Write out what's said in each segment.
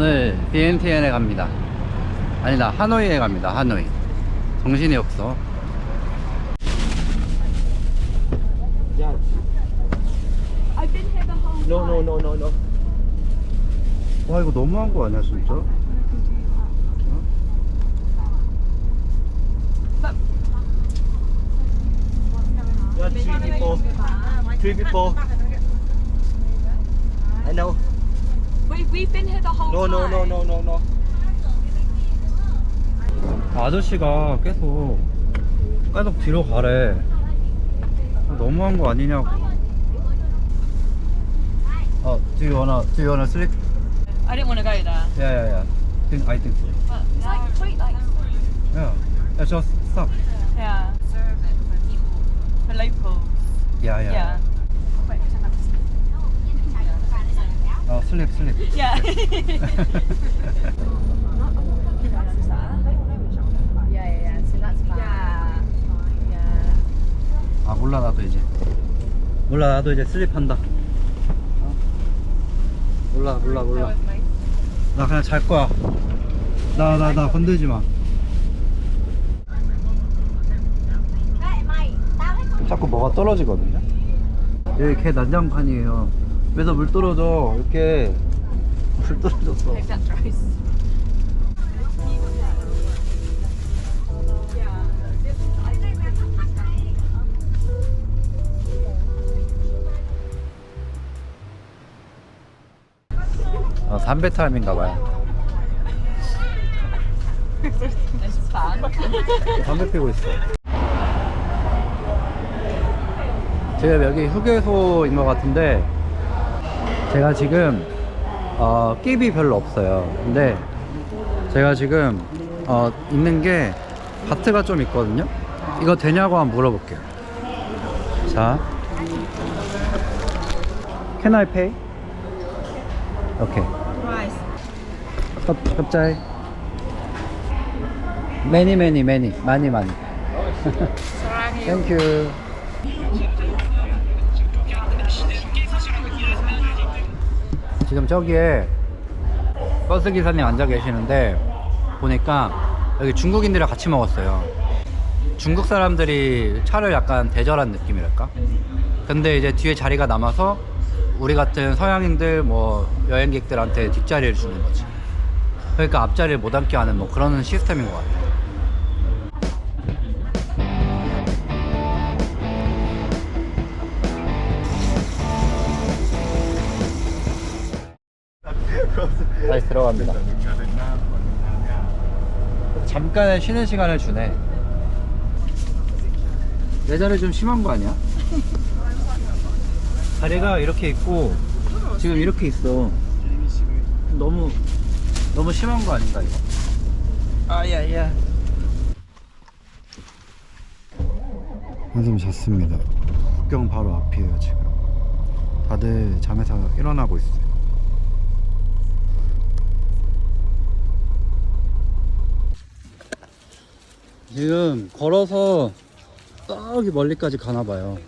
오늘 BNTN에 갑니다. 아니다, 하노이에 갑니다. 하노이. 정신이 없어. No, no, no, no, no. 와, 이거 너무한 거 아니야, 진짜? Three people. Three people. I know. We, we've been here the whole No, no, no, no, no, no. 아저씨가 계속 계속 뒤로 가래. 너무한 거 아니냐고. 어, do you wanna do you wanna sleep? I didn't want to go there. Yeah, yeah, yeah. Think I think so. But It's like, wait, like, Yeah. Yeah, just stop. yeah, for locals. Yeah, yeah. Yeah. Oh, sleep, sleep. Yeah. yeah, yeah, yeah. So that's fine. Yeah. Yeah. 아 몰라 나도 이제 몰라 나도 이제 슬립한다 어? 몰라 몰라 몰라 나 그냥 잘 거야 나 나 나 건들지 마 자꾸 뭐가 떨어지거든요 여기 개 난장판이에요 그래서 물 떨어져 이렇게 물 떨어졌어 that dries. 어, 담배 타임인가 봐요 This is fun. 담배 피고 있어. 지금 여기 휴게소인 것 같은데 제가 지금 어, 끼비 별로 없어요. 근데 제가 지금 어, 있는 게 바트가 좀 있거든요. 이거 되냐고 한번 물어볼게요. 자, Can I pay? 오케이. 갑, 갑자기 매니 매니 매니 많이 많이 땡큐 지금 저기에 버스 기사님 앉아 계시는데 보니까 여기 중국인들이랑 같이 먹었어요. 중국 사람들이 차를 약간 대절한 느낌이랄까? 근데 이제 뒤에 자리가 남아서 우리 같은 서양인들 뭐 여행객들한테 뒷자리를 주는 거지. 그러니까 앞자리를 못 앉게 하는 뭐 그런 시스템인 것 같아요 들어갑니다. 잠깐의 쉬는 시간을 주네. 내 자리 좀 심한 거 아니야? 다리가 이렇게 있고 지금 이렇게 있어. 너무 너무 심한 거 아닌가 이거? 아야야. 한숨 잤습니다. 국경 바로 앞이에요 지금. 다들 잠에서 일어나고 있어요 지금 걸어서 저기 멀리까지 가나 봐요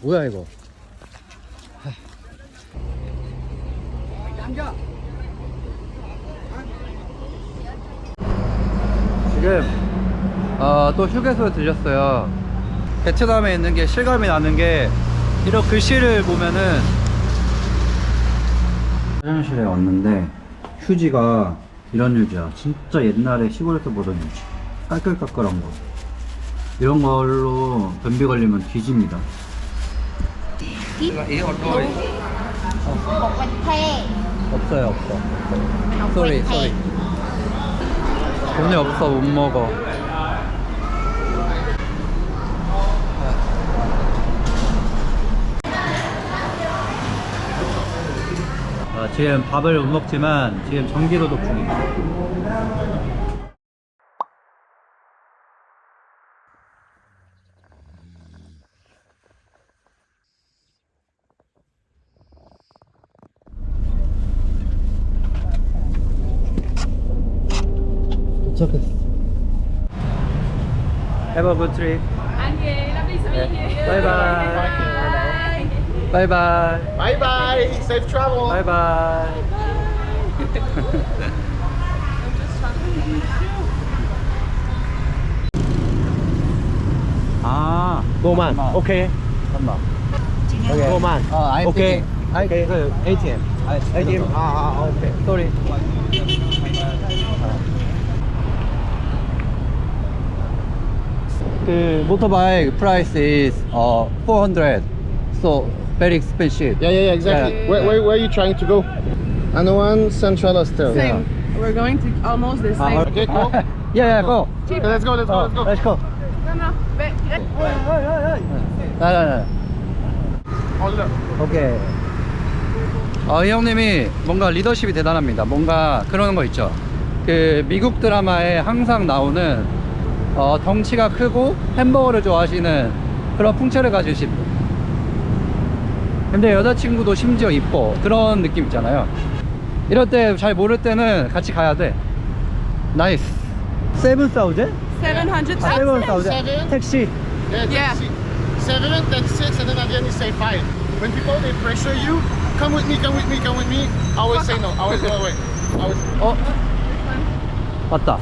뭐야 이거 지금 어, 또 휴게소에 들렸어요. 베트남에 있는 게 실감이 나는 게 이런 글씨를 보면은 화장실에 왔는데 휴지가 이런 휴지야. 진짜 옛날에 시골에서 보던 휴지. 까끌까끌한 거. 이런 걸로 변비 걸리면 뒤집니다. 없어요, 없어. 쏘리, 쏘리. 돈이 없어, 못 먹어. 아, 지금 밥을 못 먹지만 지금 전기도독 중입니다. 도착했어. Have a good trip. You, lovely to meet you. Bye bye. Bye. Bye bye. Bye bye. Safe travel. Bye bye. 아, Go man. Man. Okay. 잠깐만. Go man. 어, I'm Okay. thinking. I Okay. 그 ATM. 아, ATM. Ah, ah, okay. Sorry. 그 모토바이크 price is uh 400. So very expensive. Yeah, yeah, yeah, exactly. Yeah. Where, where, where are you trying to go? And one Central Hostel. Yeah. We're going to almost the same. Okay, cool. yeah, yeah, go. Okay, let's go, let's go, Oh, let's go. let's go. No, no, but 나, 나, 나. Hold up. 오케이. 어, 이 형님이 뭔가 리더십이 대단합니다. 뭔가 그런 거 있죠. 그 미국 드라마에 항상 나오는 어, 덩치가 크고 햄버거를 좋아하시는 그런 풍채를 가지신 분. 근데 여자친구도 심지어 이뻐. 그런 느낌 있잖아요. 이럴 때 잘 모를 때는 같이 가야 돼. 나이스. 세븐 사우제? 700 아, 세븐 사우제. Seven? 택시. Yeah, Yeah. that's it. Seven, then six, and then again you say five. When people they pressure you, come with me, come with me, come with me. I always say no. I always go away. I always. 어? 맞다.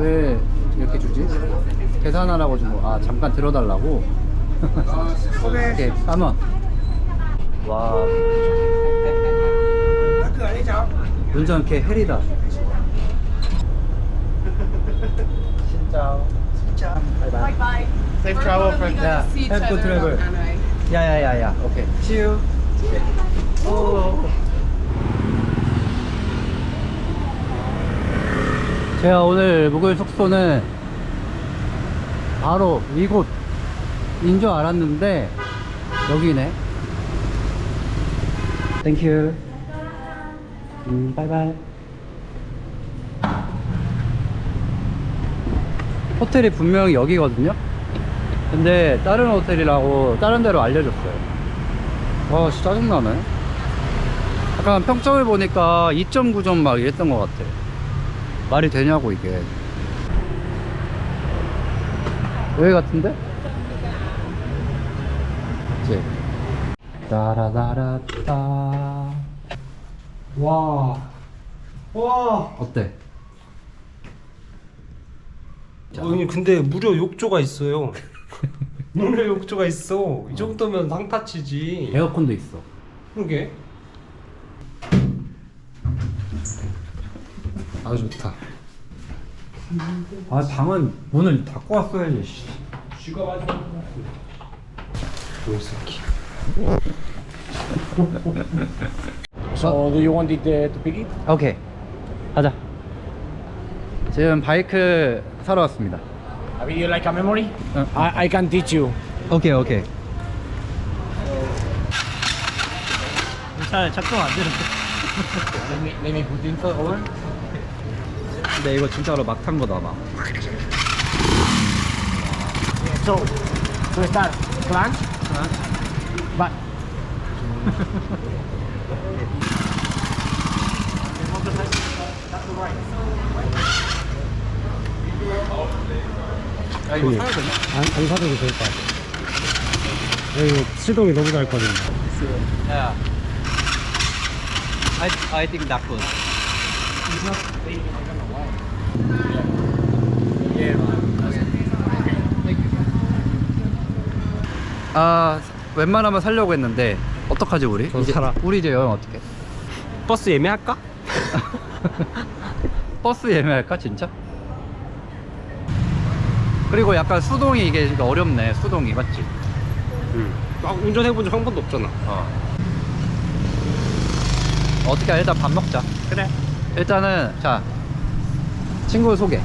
왜 이렇게 주지? 계산하라고 준 거. 아 잠깐 들어달라고. 오케이. 까만. 와. 운전 개 헬이다. 진짜. 바이바이. Bye. Safe travel, friend. 야, See other 트래블. anyway. 야야야야. 오케이. 치유. 오. 제가 오늘 묵을 숙소는 바로 이곳인 줄 알았는데 여기네. 땡큐. 음, 바이바이. 호텔이 분명히 여기거든요. 근데 다른 호텔이라고 다른 데로 알려줬어요. 와, 진짜 짜증나네. 약간 평점을 보니까 2.9점 막 이랬던 것 같아. 말이 되냐고, 이게. 여기 같은데? 그치? 따라다라따. 와. 와. 어때? 아니 근데 무려 욕조가 있어요. 무려 욕조가 있어. 이 정도면 상타치지. 에어컨도 있어. 그러게. 아 좋다. 아, 방은 문을 닫고 왔어야지, 씨. 새끼. So, do you want it uh, to pick it? 오케이 가자 지금 바이크 사러 왔습니다 Have you like a memory? Uh, I, I can teach you. 오케이 오케이 잘 작동 안 되는데 Let me, let me put info over. 근데 이거 진짜로 막 탄 거다 막 So, to start, clutch, but 아 이거 사야 되나? 안, 안 사도 될것 같아. 이거 시동이 너무 잘 꺼진다. 야 I, I think that good 아 웬만하면 살려고 했는데 어떡하지 우리? 넌 이제 살아. 우리 이제 여행 어떻게? 버스 예매할까? 버스 예매할까 진짜? 그리고 약간 수동이 이게 진짜 어렵네 수동이 맞지? 응. 아, 운전해본 적 한 번도 없잖아. 어 어떻게 해? 일단 밥 먹자 그래. 일단은 자 친구 소개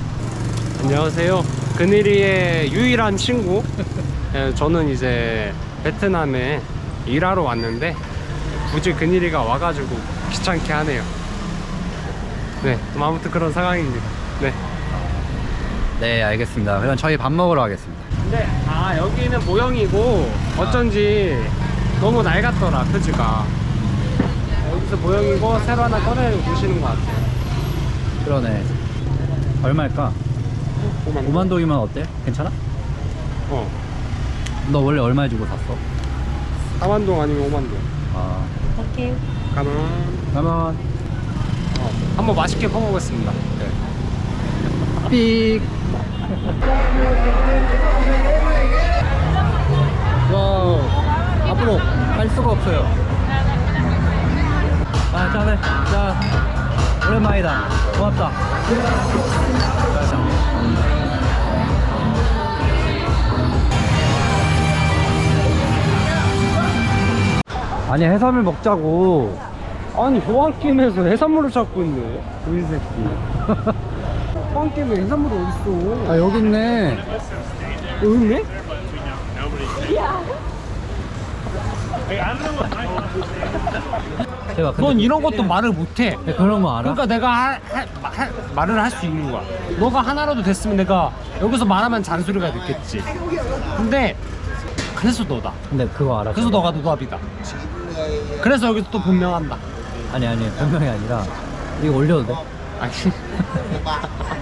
안녕하세요. 그늘이의 유일한 친구. 예, 저는 이제 베트남에 일하러 왔는데 굳이 그늘이가 와가지고 귀찮게 하네요. 네, 좀 아무튼 그런 상황입니다. 네. 네 알겠습니다 그럼 저희 밥 먹으러 가겠습니다 근데 아 여기는 모형이고 어쩐지 너무 낡았더라 표지가. 여기서 모형이고 새로 하나 꺼내 보시는 것 같아요. 그러네 얼마일까? 5만 동이면 어때? 괜찮아? 어. 너 원래 얼마 주고 샀어? 4만 동 아니면 5만 동. 아 you. 가만. 그러면 어, 한번 맛있게 퍼먹겠습니다. 삑 와우 앞으로 갈 수가 없어요 아 짜네 자 오랜만이다 고맙다 아니 해산물 먹자고 아니 호황게임에서 해산물을 찾고 있네. 우리 새끼. 호황게임에 해산물이 어딨어? 아 여기 있네 여기 있네? 제가 근데 넌 이런 것도 말을 못해. 네, 그런 거 알아? 그러니까 내가 하, 하, 하- 말을 할 수 있는 거야. 너가 하나라도 됐으면 내가 여기서 말하면 잔소리가 듣겠지. 근데 그래서 너다. 근데 그거 알아? 그래서 너가 노답이다. 그래서 여기서 또 분명한다. 아니 아니 분명히 아니라 이거 올려도 돼? 아니.